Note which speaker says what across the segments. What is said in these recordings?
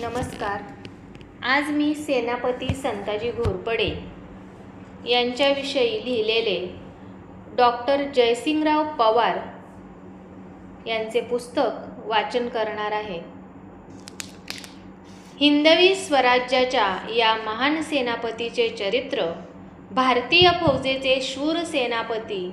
Speaker 1: नमस्कार. आज मी सेनापती संताजी घोरपडे यांच्याविषयी लिहिलेले डॉक्टर जयसिंगराव पवार यांचे पुस्तक वाचन करणार आहे. हिंदवी स्वराज्याच्या या महान सेनापतीचे चरित्र भारतीय फौजेचे शूर सेनापती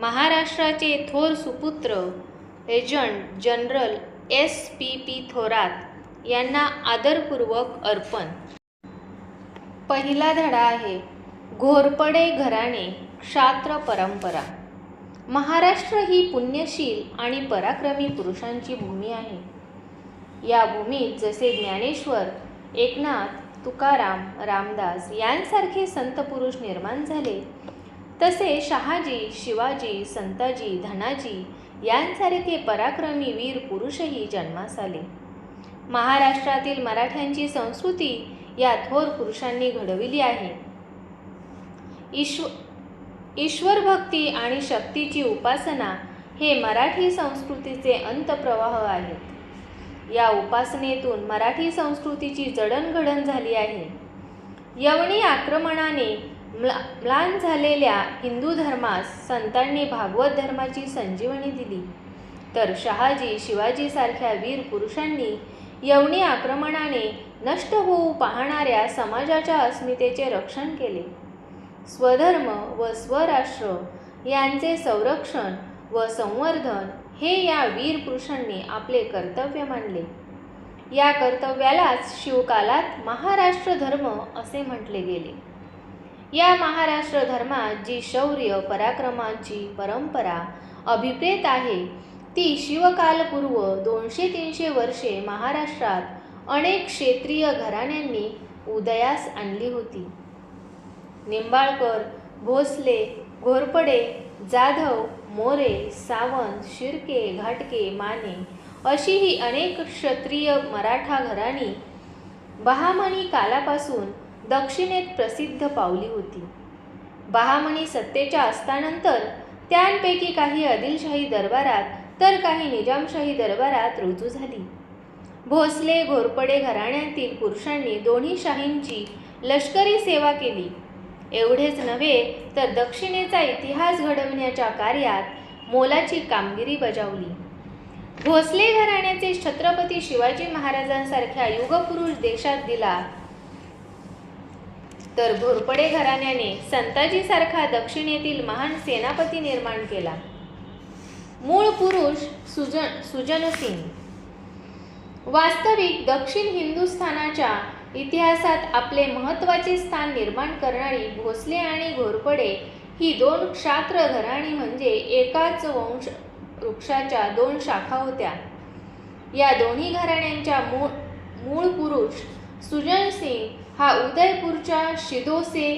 Speaker 1: महाराष्ट्राचे थोर सुपुत्र agent general S P P Thorat यांना आदरपूर्वक अर्पण. पहिला धडा आहे घोरपडे घराणे क्षात्र परंपरा. महाराष्ट्र ही पुण्यशील आणि पराक्रमी पुरुषांची भूमी आहे. या भूमीत जसे ज्ञानेश्वर एकनाथ तुकाराम रामदास यांसारखे संत पुरुष निर्माण झाले तसे शहाजी शिवाजी संताजी धनाजी यांसारखे पराक्रमी वीर पुरुषही जन्मास आले. महाराष्ट्रातील मराठ्यांची संस्कृती या थोर पुरुषांनी घडविली आहे. ईश्व ईश्वर भक्ती आणि शक्तीची उपासना हे मराठी संस्कृतीचे अंतप्रवाह आहेत. या उपासनेतून मराठी संस्कृतीची जडणघडण झाली आहे. यवनी आक्रमणाने म्ला म्लान झालेल्या हिंदू धर्मास संतांनी भागवत धर्माची संजीवनी दिली. तर शहाजी शिवाजीसारख्या वीर पुरुषांनी यवनी आक्रमणाने नष्ट होऊ पाहणाऱ्या समाजाच्या अस्मितेचे रक्षण केले. स्वधर्म व स्वराष्ट्र यांचे संरक्षण व संवर्धन हे या वीर पुरुषांनी आपले कर्तव्य मानले. या कर्तव्यालाच शिवकालात महाराष्ट्र धर्म असे म्हटले गेले. या महाराष्ट्र धर्मात जी शौर्य पराक्रमांची परंपरा अभिप्रेत आहे ती शिवकालपूर्व दोनशे तीनशे वर्षे महाराष्ट्रात अनेक क्षेत्रीय घराण्यांनी उदयास आणली होती. निंबाळकर भोसले घोरपडे जाधव मोरे सावंत शिर्के घाटके माने अशी ही अनेक क्षत्रिय मराठा घराणी बहामणी कालापासून दक्षिणेत प्रसिद्ध पावली होती. बहामणी सत्तेच्या असतानंतर त्यांपैकी काही आदिलशाही दरबारात तर काही निजामशाही दरबारात रुजू झाली. भोसले घोरपडे घराण्यातील पुरुषांनी दोन्ही शाहींची लष्करी सेवा केली. एवढेच नव्हे तर दक्षिणेचा इतिहास घडवण्याच्या कार्यात मोलाची कामगिरी बजावली. भोसले घराण्याचे छत्रपती शिवाजी महाराजांसारख्या युगपुरुष देशात दिला. तर घोरपडे घराण्याने संताजीसारखा दक्षिणेतील महान सेनापती निर्माण केला. मूळ पुरुष सुजन सुजनसिंग वास्तविक दक्षिण हिंदुस्थानाच्या इतिहासात आपले महत्त्वाचे स्थान निर्माण करणारी भोसले आणि घोरपडे ही दोन क्षात्र घराणी म्हणजे एकाच वंश वृक्षाच्या दोन शाखा होत्या. या दोन्ही घराण्यांच्या मूळ मूळ पुरुष सुजन सिंग हा उदयपूरच्या शिदोसे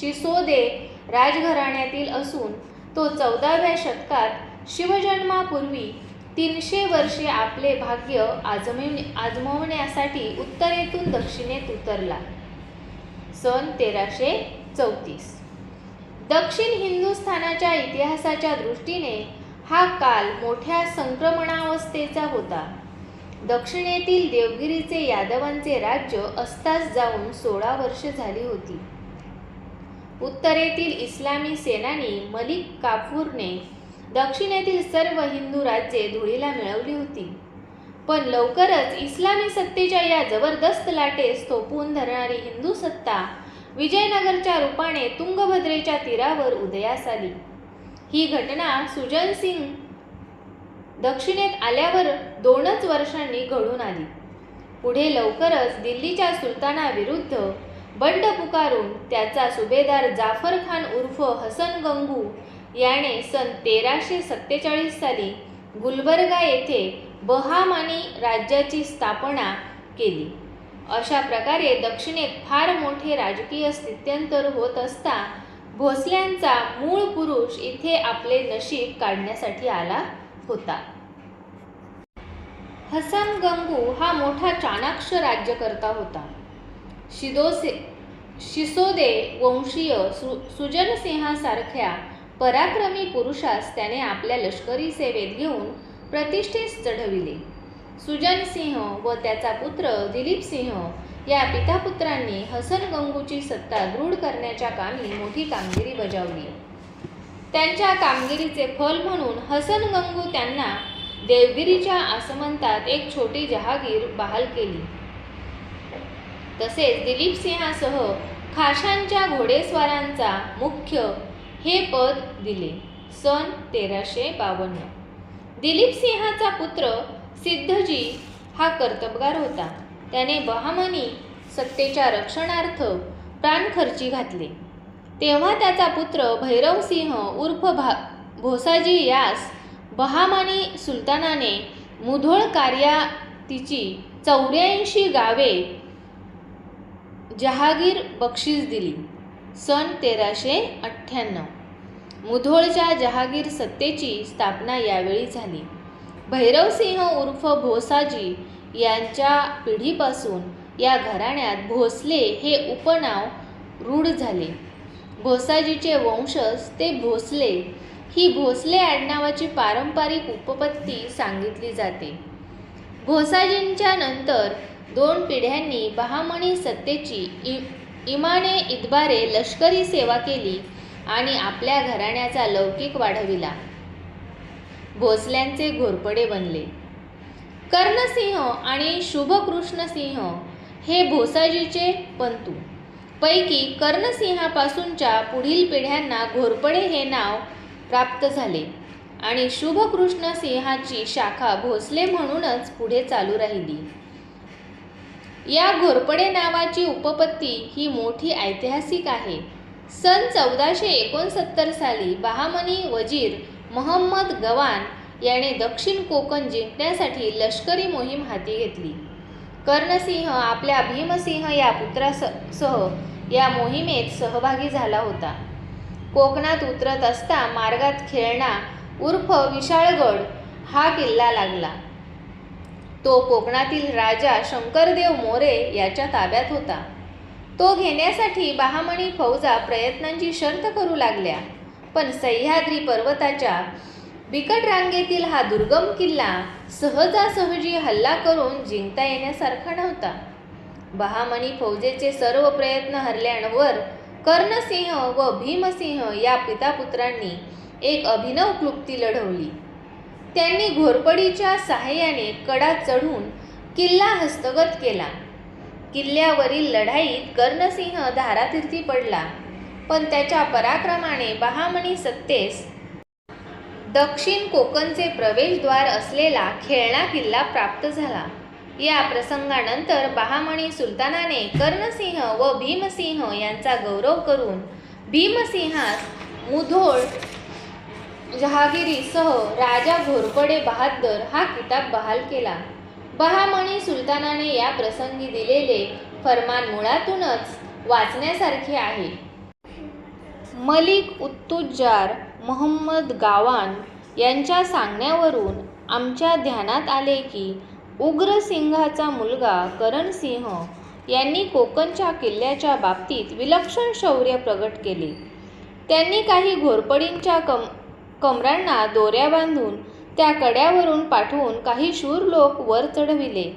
Speaker 1: शिसोदे राजघराण्यातील असून तो चौदाव्या शतकात शिवजन्मापूर्वी तीनशे वर्षे आपले भाग्य आजमवणे आजमवण्यासाठी उत्तरेतून दक्षिणेत उतरला. सन तेराशे चौतीस. दक्षिण हिंदुस्थानाच्या इतिहासाच्या दृष्टीने हा काल मोठ्या संक्रमणावस्थेचा होता. दक्षिणेतील देवगिरीचे यादवांचे राज्य अस्तास जाऊन सोळा वर्षे झाली होती. उत्तरेतील इस्लामी सेनानी मलिक काफूरने दक्षिणेतील सर्व हिंदू राज्ये धुळीला मिळवली होती. पण लवकरच इस्लामी सत्तेच्या या जबरदस्त लाटेस थोपवून धरणारी हिंदू सत्ता विजयनगरच्या रूपाने तुंगभद्रेच्या तीरावर उदयास आली. ही घटना सुजन सिंग दक्षिणेत आल्यावर दोनच वर्षांनी घडून आली. पुढे लवकरच दिल्लीच्या सुलतानाविरुद्ध बंड पुकारून त्याचा सुभेदार जाफर खान उर्फ हसन गंगू याने सन तेराशे सत्तेचाळीस साली गुलबर्गा येथे बहामानी राज्याची स्थापना केली. अशा प्रकारे दक्षिणेत फार मोठे राजकीय स्थित्यंतर होत असता भोसल्यांचा मूळ पुरुष इथे आपले नशीब काढण्यासाठी आला होता. हसन गंगू हा मोठा चाणाक्ष राज्यकर्ता होता. शिदोसे शिसोदे वंशीय सु सुजनसिंहासारख्या पराक्रमी पुरुषास त्याने आपल्या लष्करी सेवेत घेऊन प्रतिष्ठेस चढविले. सुजनसिंह व त्याचा पुत्र दिलीपसिंह या पितापुत्रांनी हसन गंगूची सत्ता दृढ करण्याच्या कामी मोठी कामगिरी बजावली. त्यांच्या कामगिरीचे फल म्हणून हसन गंगू त्यांना देवगिरीच्या आसमंतात एक छोटी जहागीर बहाल केली. तसेच दिलीप सिंहासह खाशांच्या घोडेस्वारांचा मुख्य हे पद दिले. सन तेराशे बावन्न. दिलीप सिंहाचा पुत्र सिद्धजी हा कर्तबगार होता. त्याने बहामनी सत्तेच्या रक्षणार्थ प्राणखर्ची घातले. तेव्हा त्याचा पुत्र भैरवसिंह उर्फ भा भोसाजी यास बहामानी सुलतानाने मुधोळ कार्यातीची चौऱ्याऐंशी गावे जहागीर बक्षीस दिली. सन तेराशे अठ्ठ्याण्णव. मुधोळच्या जहागीर सत्तेची स्थापना यावेळी झाली. भैरवसिंह उर्फ भोसाजी यांच्या पिढीपासून या घराण्यात भोसले हे उपनाव रूढ झाले. भोसाजीचे वंशज ते भोसले. ही भोसले आडनावाची पारंपरिक उपपत्ती सांगितली जाते. भोसाजींच्या नंतर दोन पिढ्यांनी बहामणी सत्तेची इ इमाने इतबारे लष्करी सेवा केली आणि आपल्या घराण्याचा लौकिक वाढविला. भोसल्यांचे घोरपडे बनले. कर्णसिंह आणि शुभकृष्णसिंह हे भोसाजीचे पंतू. पैकी कर्णसिंहापासूनच्या पुढील पिढ्यांना घोरपडे हे नाव प्राप्त झाले आणि शुभकृष्णसिंहाची शाखा भोसले म्हणूनच पुढे चालू राहिली. या घोरपडे नावाची उपपत्ती ही मोठी ऐतिहासिक आहे. सन चौदाशे एकोणसत्तर साली बहामनी वजीर महम्मद गवान याने दक्षिण कोकण जिंकण्यासाठी लष्करी मोहीम हाती घेतली. कर्णसिंह आपल्या भीमसिंह या पुत्रासह या मोहिमेत सहभागी झाला होता. कोकणात उतरत असता मार्गात खेळणा उर्फ विशाळगड हा किल्ला लागला. तो कोकणातील राजा शंकरदेव मोरे याच्या ताब्यात होता. तो घेण्यासाठी बहामणी फौजा प्रयत्नांची शर्त करू लागल्या. पण सह्याद्री पर्वताच्या बिकट रांगेतील हा दुर्गम किल्ला सहजासहजी हल्ला करून जिंकता येण्यासारखा नव्हता. बहामणी फौजेचे सर्व प्रयत्न हरल्यावर कर्णसिंह व भीमसिंह या पितापुत्रांनी एक अभिनव क्लुप्ती लढवली. त्यांनी घोरपडीच्या सहाय्याने कडा चढून किल्ला हस्तगत केला. किल्ल्यावरील लढाईत कर्णसिंह धारातीर्थी पडला पण त्याच्या पराक्रमाने बहामणी सत्तेस दक्षिण कोकणचे प्रवेशद्वार असलेला खेळणा किल्ला प्राप्त झाला. या प्रसंगानंतर बहामणी सुलतानाने कर्णसिंह व भीमसिंह यांचा गौरव करून भीमसिंहास मुधोळ जहागिरीसह राजा घोरपडे बहादर हा किताब बहाल केला. बहामणी सुलतानाने या प्रसंगी दिलेले फरमान मुळातूनच वाचण्यासारखे आहे. मलिक उत्तुजार मोहम्मद गावान यांच्या सांगण्यावरून आमच्या ध्यानात आले की उग्रसिंहाचा मुलगा करणसिंह यांनी कोकणच्या किल्ल्याच्या बाबतीत विलक्षण शौर्य प्रगट केले. त्यांनी काही घोरपडींच्या कम कमरांना दोऱ्या बांधून त्या कड्यावरून पाठवून काही शूर लोक वर चढविले.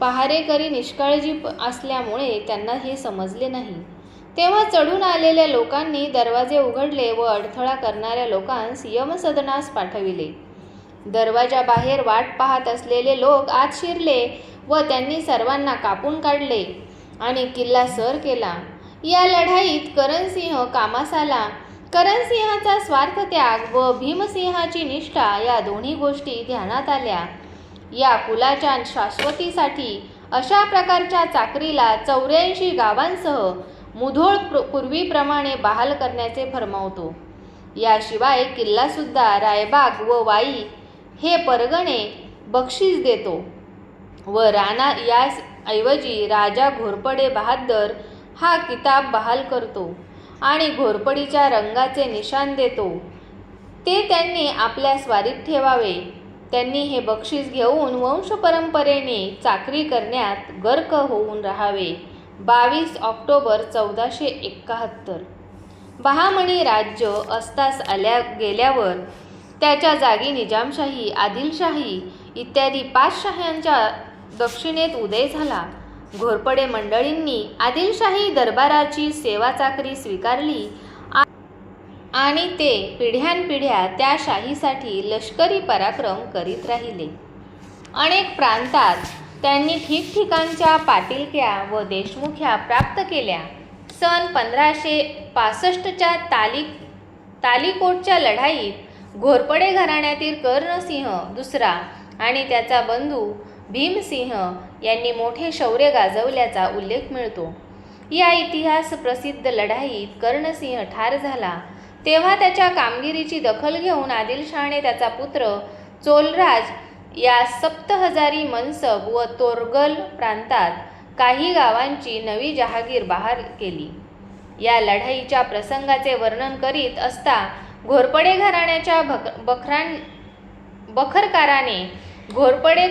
Speaker 1: पहारेकरी निष्काळजी असल्यामुळे त्यांना हे समजले नाही. तेव्हा चढून आलेल्या लोकांनी दरवाजे उघडले व अडथळा करणाऱ्या लोकांस यमसदनास पाठविले. दरवाजाबाहेर वाट पाहत असलेले लोक आत शिरले व त्यांनी सर्वांना कापून काढले आणि किल्ला सर केला. या लढाईत करणसिंह कामासाला करणसिंहाचा स्वार्थत्याग व भीमसिंहाची निष्ठा या दोन्ही गोष्टी ध्यानात आल्या. या कुलाच्या शाश्वतीसाठी अशा प्रकारच्या चाकरीला चौऱ्याऐंशी गावांसह मुधोळ पूर्वीप्रमाणे बहाल करण्याचे फरमावतो याशिवाय किल्लासुद्धा रायबाग व वाई हे परगणे बक्षीस देतो व राणा यास ऐवजी राजा घोरपडे बहादर हा किताब बहाल करतो. आणि घोरपडीच्या रंगाचे निशाण देतो. ते त्यांनी आपल्या स्वारीत ठेवावे. त्यांनी हे बक्षीस घेऊन वंशपरंपरेने चाकरी करण्यात गर्क होऊन राहावे. बावीस ऑक्टोबर चौदाशे एकाहत्तर बहामणी राज्य अस्तास आल्या गेल्यावर त्याच्या जागी निजामशाही आदिलशाही इत्यादी पाच शाह्यांच्या दक्षिणेत उदय झाला. घोरपडे मंडळींनी आदिलशाही दरबाराची सेवा चाकरी स्वीकारली आणि ते पिढ्यानपिढ्या त्या शाहीसाठी लष्करी पराक्रम करीत राहिले. अनेक प्रांतात त्यांनी ठिकठिकाणच्या पाटीलक्या व देशमुख्या प्राप्त केल्या. सन पंधराशे पासष्टच्या ताली तालिकोटच्या लढाईत घोरपडे घराण्यातील कर्णसिंह दुसरा आणि त्याचा बंधू भीमसिंह यांनी मोठे शौर्य गाजवल्याचा उल्लेख मिळतो. या इतिहास प्रसिद्ध लढाईत कर्णसिंह ठार झाला. तेव्हा त्याच्या कामगिरीची दखल घेऊन आदिलशहाने त्याचा पुत्र चोलराज या सप्तहजारी मनसब व तोरगल प्रांतात काही गावांची नवी जहागीर बहार केली. या लढाईच्या प्रसंगाचे वर्णन करीत असता घोरपडे घराण्याच्या भक बखरान बखरकाराने घोरपडे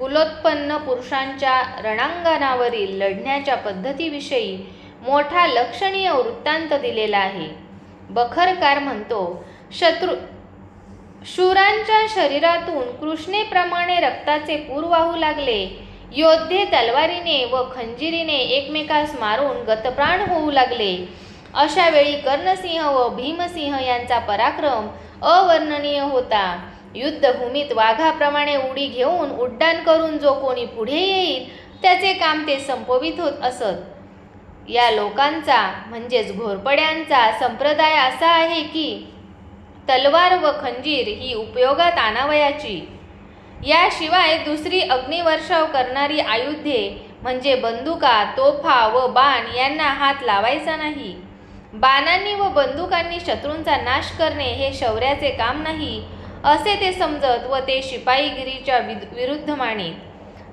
Speaker 1: कुलोत्पन्न पुरुषांच्या रणांगणावरील लढण्याच्या पद्धतीविषयी मोठा लक्षणीय वृत्तांत दिलेला आहे. बखरकार म्हणतो शत्रू शूरांच्या शरीरातून कृष्णेप्रमाणे रक्ताचे पूर वाहू लागले. योद्धे तलवारीने व खंजिरीने एकमेकास मारून गतप्राण होऊ लागले. अशा वेळी कर्णसिंह व भीमसिंह यांचा पराक्रम अवर्णनीय होता. युद्धभूमीत वाघाप्रमाणे उडी घेऊन उड्डाण करून जो कोणी पुढे येईल त्याचे काम ते संपवित होत असत. या लोकांचा म्हणजेच घोरपड्यांचा संप्रदाय असा आहे की तलवार व खंजीर ही उपयोगात आणावयाची. याशिवाय दुसरी अग्निवर्षाव करणारी आयुधे म्हणजे बंदुका तोफा व बाण यांना हात लावायचा नाही. बाणांनी व बंदुकांनी शत्रूंचा नाश करणे हे शौर्याचे काम नाही असे ते समजत व ते शिपाईगिरीच्या विद- विरुद्ध मानित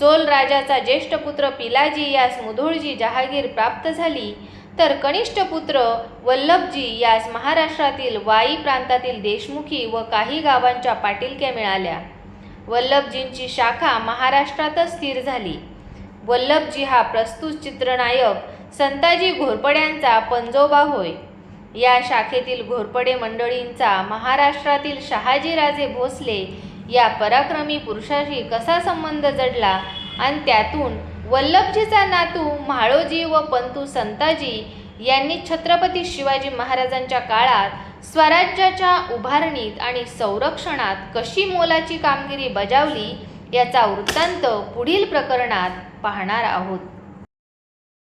Speaker 1: चोल राजाचा ज्येष्ठ पुत्र पिलाजी यास मुधोळजी जहागीर प्राप्त झाली. तर कनिष्ठ पुत्र वल्लभजी यास महाराष्ट्रातील वाई प्रांतातील देशमुखी व काही गावांच्या पाटीलक्या मिळाल्या. वल्लभजींची शाखा महाराष्ट्रातच स्थिर झाली. वल्लभजी हा प्रस्तुत चित्रनायक संताजी घोरपड्यांचा पंजोबा होय. या शाखेतील घोरपडे मंडळींचा महाराष्ट्रातील शहाजीराजे भोसले या पराक्रमी पुरुषाशी कसा संबंध जडला आणि त्यातून वल्लभजीचा नातू म्हाळोजी व पंतू संताजी यांनी छत्रपती शिवाजी महाराजांच्या काळात स्वराज्याच्या उभारणीत आणि संरक्षणात कशी मोलाची कामगिरी बजावली याचा वृत्तांत पुढील प्रकरणात पाहणार आहोत.